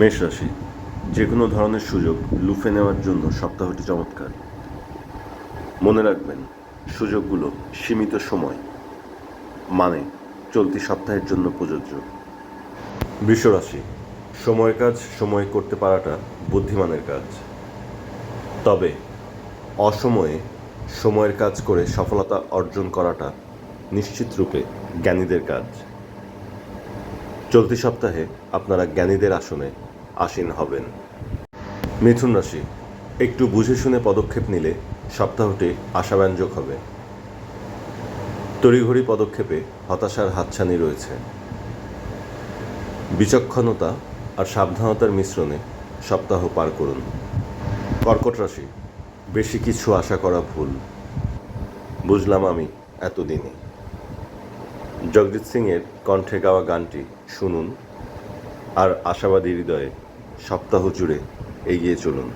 মেষ রাশি যে কোনো ধরনের সুযোগ লুফে নেওয়ার জন্য সপ্তাহটি চমৎকার। মনে রাখবেন, সুযোগগুলো সীমিত সময় মানে চলতি সপ্তাহের জন্য প্রযোজ্য। বৃষ রাশি সময়ের কাজ, সময় করতে পারাটা বুদ্ধিমানের কাজ। তবে অসময়ে সময়ের কাজ করে সফলতা অর্জন করাটা নিশ্চিত রূপে জ্ঞানীদের কাজ। চলতি সপ্তাহে আপনারা জ্ঞানীদের আসনে আসীন হবেন। মিথুন রাশি, একটু বুঝে শুনে পদক্ষেপ নিলে সপ্তাহটি আশাব্যঞ্জক হবে। তড়িঘড়ি পদক্ষেপে হতাশার হাতছানি রয়েছে। বিচক্ষণতা আর সাবধানতার মিশ্রণে সপ্তাহ পার করুন। কর্কট রাশি, বেশি কিছু আশা করা ভুল। বুঝলাম আমি এতদিনে। জগজিৎ সিংয়ের কণ্ঠে গাওয়া গানটি শুনুন আর আশাবাদী হৃদয়ে সপ্তাহ জুড়ে এগিয়ে চলুন।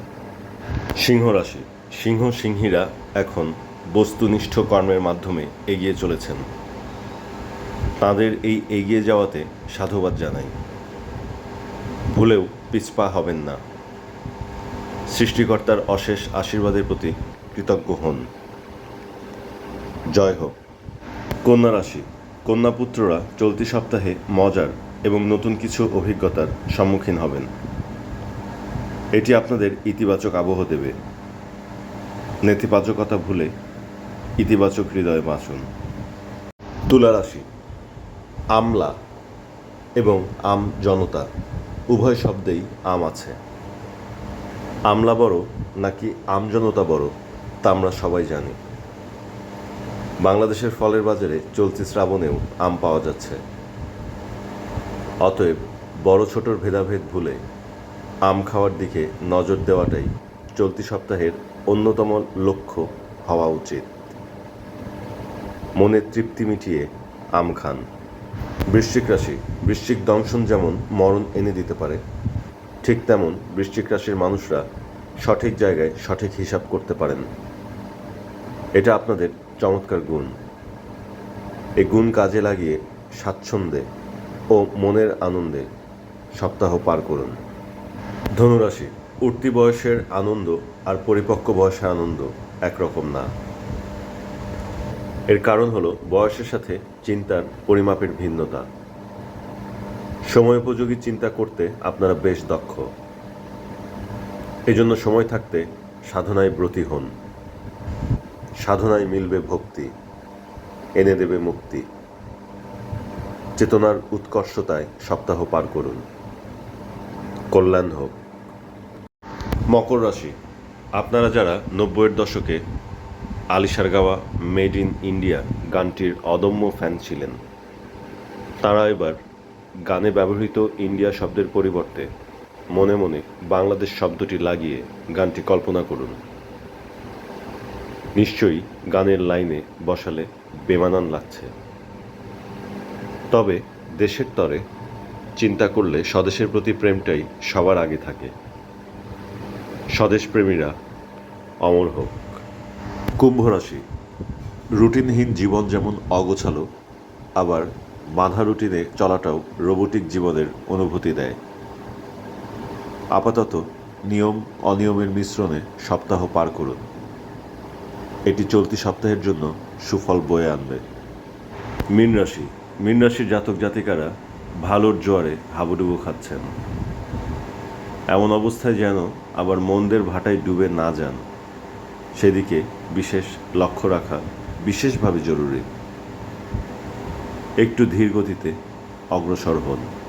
সিংহ রাশি, সিংহ সিংহীরা এখন বস্তুনিষ্ঠ কর্মের মাধ্যমে এগিয়ে চলেছেন। তাদের এই এগিয়ে যাওয়াতে সাধুবাদ জানাই। ভুলেও পিছপা হবেন না। সৃষ্টিকর্তার অশেষ আশীর্বাদের প্রতি কৃতজ্ঞ হন। জয় হোক। কন্যা রাশি কন্যাপুত্ররা চলতি সপ্তাহে মজার এবং নতুন কিছু অভিজ্ঞতার সম্মুখীন হবেন। এটি আপনাদের ইতিবাচক আবহ দেবে। নেতিবাচকতা ভুলে ইতিবাচক হৃদয়ে বাঁচুন। তুলা রাশি আমলা এবং আম জনতা, উভয় শব্দেই আম আছে। আমলা বড় নাকি আমজনতা বড় তা আমরা সবাই জানি। বাংলাদেশের ফলের বাজারে চলতি শ্রাবণেও আম পাওয়া যাচ্ছে। অতএব বড় ছোটর ভেদাভেদ ভুলে আম খাওয়ার দিকে নজর দেওয়াটাই চলতি সপ্তাহের অন্যতম লক্ষ্য হওয়া উচিত। মনের তৃপ্তি মিটিয়ে আম খান। বৃশ্চিক রাশি, বৃশ্চিক দংশন যেমন মরণ এনে দিতে পারে, ঠিক তেমন বৃশ্চিক রাশির মানুষরা সঠিক জায়গায় সঠিক হিসাব করতে পারেন। এটা আপনাদের চমৎকার গুণ। এ গুণ কাজে লাগিয়ে স্বাচ্ছন্দ্যে ও মনের আনন্দে সপ্তাহ পার করুন। ধনুরাশি, উঠতি বয়সের আনন্দ আর পরিপক্ক বয়সের আনন্দ একরকম না। এর কারণ হলো বয়সের সাথে চিন্তার পরিমাপের ভিন্নতা। সময়োপযোগী চিন্তা করতে আপনারা বেশ দক্ষ। এজন্য সময় থাকতে সাধনায় ব্রতী হন। সাধনায় মিলবে ভক্তি, এনে দেবে মুক্তি। চেতনার উৎকর্ষতায় সপ্তাহ পার করুন। কল্যাণ হোক। মকর রাশি, আপনারা যারা নব্বইয়ের দশকে আলিশার গাওয়া মেড ইন ইন্ডিয়া গানটির অদম্য ফ্যান ছিলেন, তারা এবার গানে ব্যবহৃত ইন্ডিয়া শব্দের পরিবর্তে মনে মনে বাংলাদেশ শব্দটি লাগিয়ে গানটি কল্পনা করুন। নিশ্চয়ই গানের লাইনে বসালে বেমানান লাগছে। তবে দেশের তরে চিন্তা করলে স্বদেশের প্রতি প্রেমটাই সবার আগে থাকে। স্বদেশপ্রেমীরা অমর হোক। কুম্ভ রাশি রুটিনহীন জীবন যেমন অগোছালো, আবার বাঁধা রুটিনে চলাটাও রোবোটিক জীবনের অনুভূতি দেয়। আপাতত নিয়ম অনিয়মের মিশ্রণে সপ্তাহ পার করুন। এটি চলতি সপ্তাহের জন্য সুফল বয়ে আনবে। মীন রাশি। মীন রাশির জাতক জাতিকারা ভালোর জোয়ারে হাবুডুবু খাচ্ছেন। এমন অবস্থায় যেন আবার মন্দের ভাটায় ডুবে না যান। সেদিকে বিশেষ লক্ষ্য রাখা বিশেষভাবে জরুরি। একটু ধীর গতিতে অগ্রসর হন।